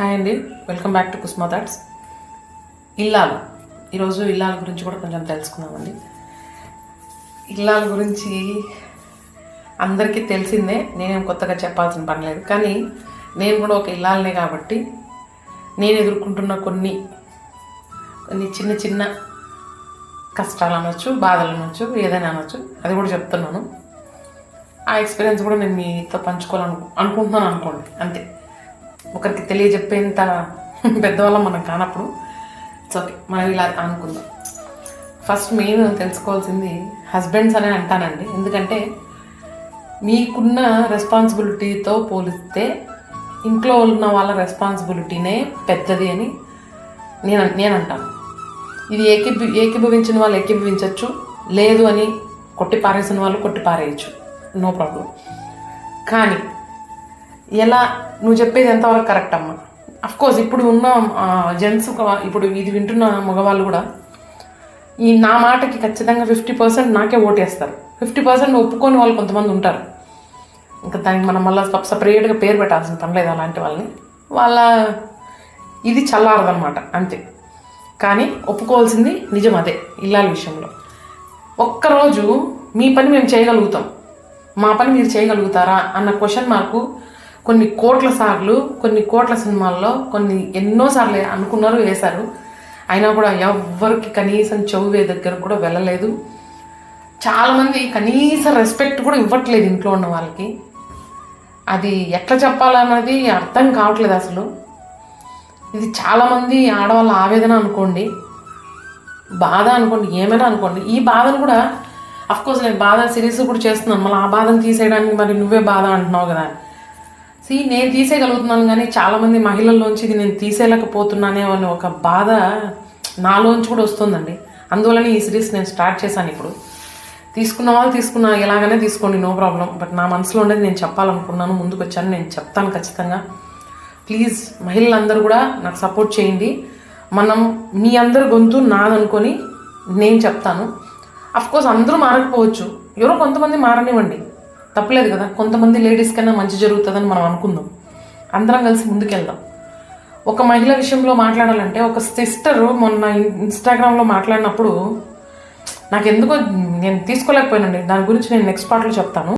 Hi అండి. Welcome back to Kusma thoughts. ఇల్లాలు. ఈరోజు ఇల్లాల గురించి కూడా కొంచెం తెలుసుకుందామండి. ఇల్లాల గురించి అందరికీ తెలిసిందే. నేనేం కొత్తగా చెప్పాల్సిన పని లేదు. కానీ నేను కూడా ఒక ఇల్లాలనే కాబట్టి నేను ఎదుర్కొంటున్న కొన్ని కొన్ని చిన్న చిన్న కష్టాలు అనొచ్చు బాధలు అనొచ్చు ఏదైనా అనొచ్చు. అది కూడా చెప్తున్నాను. ఆ ఎక్స్పీరియన్స్ కూడా నేను మీతో పంచుకోవాలను అనుకుంటున్నాను అనుకోండి. అంతే. ఒకరికి తెలియజెప్పేంత పెద్దవాళ్ళం మనం కానప్పుడు ఇట్స్ ఓకే మనం ఇలా అనుకుందాం. ఫస్ట్ మెయిన్ తెలుసుకోవాల్సింది హస్బెండ్స్ అనే అంటానండి. ఎందుకంటే మీకున్న రెస్పాన్సిబిలిటీతో పోలిస్తే ఇంట్లో ఉన్న వాళ్ళ రెస్పాన్సిబిలిటీనే పెద్దది అని నేను నేను అంటాను. ఇది ఏకీభి ఏకీభవించిన వాళ్ళు ఏకీభవించవచ్చు లేదు అని కొట్టి పారేసిన వాళ్ళు కొట్టి పారేయచ్చు నో ప్రాబ్లం కానీ ఎలా నువ్వు చెప్పేది ఎంతవరకు కరెక్ట్ అమ్మా? అఫ్ కోర్స్ ఇప్పుడు ఉన్న జెంట్స్ ఇప్పుడు ఇది వింటున్న మగవాళ్ళు కూడా ఈ నా మాటకి ఖచ్చితంగా ఫిఫ్టీ పర్సెంట్ నాకే ఓటేస్తారు. ఫిఫ్టీ పర్సెంట్ ఒప్పుకొని వాళ్ళు కొంతమంది ఉంటారు. ఇంకా దానికి మనం మళ్ళీ సపరేట్గా పేరు పెట్టాల్సిన పని లేదు అలాంటి వాళ్ళని. వాళ్ళ ఇది చల్లారదనమాట అంతే. కానీ ఒప్పుకోవాల్సింది నిజం అదే ఇల్లాల విషయంలో. ఒక్కరోజు మీ పని మేము చేయగలుగుతాం. మా పని మీరు చేయగలుగుతారా అన్న క్వశ్చన్ మార్కు కొన్ని కోట్ల సార్లు కొన్ని కోట్ల సినిమాల్లో కొన్ని ఎన్నోసార్లు అనుకున్నారు వేశారు. అయినా కూడా ఎవ్వరికి కనీసం చెవువే దగ్గర కూడా వెళ్ళలేదు. చాలామంది కనీస రెస్పెక్ట్ కూడా ఇవ్వట్లేదు ఇంట్లో ఉన్న వాళ్ళకి. అది ఎట్లా చెప్పాలన్నది అర్థం కావట్లేదు అసలు. ఇది చాలామంది ఆడవాళ్ళ ఆవేదన అనుకోండి బాధ అనుకోండి ఏమైనా అనుకోండి. ఈ బాధను కూడా అఫ్కోర్స్ నేను బాధ సిరీస్ కూడా చేస్తున్నాను. మళ్ళీ ఆ బాధను తీసేయడానికి మరి నువ్వే బాధ అంటున్నావు కదా. సీ నేను తీసేయగలుగుతున్నాను కానీ చాలామంది మహిళల్లోంచి ఇది నేను తీసేయలేకపోతున్నానే అని ఒక బాధ నాలోంచి కూడా వస్తుందండి. అందువలన ఈ సిరీస్ నేను స్టార్ట్ చేశాను ఇప్పుడు. తీసుకున్న వాళ్ళు తీసుకున్న ఎలాగనే తీసుకోండి నో ప్రాబ్లం. బట్ నా మనసులో ఉండేది నేను చెప్పాలనుకున్నాను ముందుకు వచ్చాను నేను చెప్తాను ఖచ్చితంగా. ప్లీజ్ మహిళలందరూ కూడా నాకు సపోర్ట్ చేయండి. మనం మీ అందరి గొంతు నాదనుకొని నేను చెప్తాను. కోర్స్ అందరూ మారకపోవచ్చు. ఎవరో కొంతమంది మారనివ్వండి. తప్పలేదు కదా. కొంతమంది లేడీస్ కన్నా మంచి జరుగుతుందని మనం అనుకుందాం. అందరం కలిసి ముందుకెళ్దాం. ఒక మహిళ విషయంలో మాట్లాడాలంటే ఒక సిస్టర్ మొన్న ఇన్స్టాగ్రామ్లో మాట్లాడినప్పుడు నాకు ఎందుకో నేను తీసుకోలేకపోయానండి. దాని గురించి నేను నెక్స్ట్ పార్ట్లో చెప్తాను.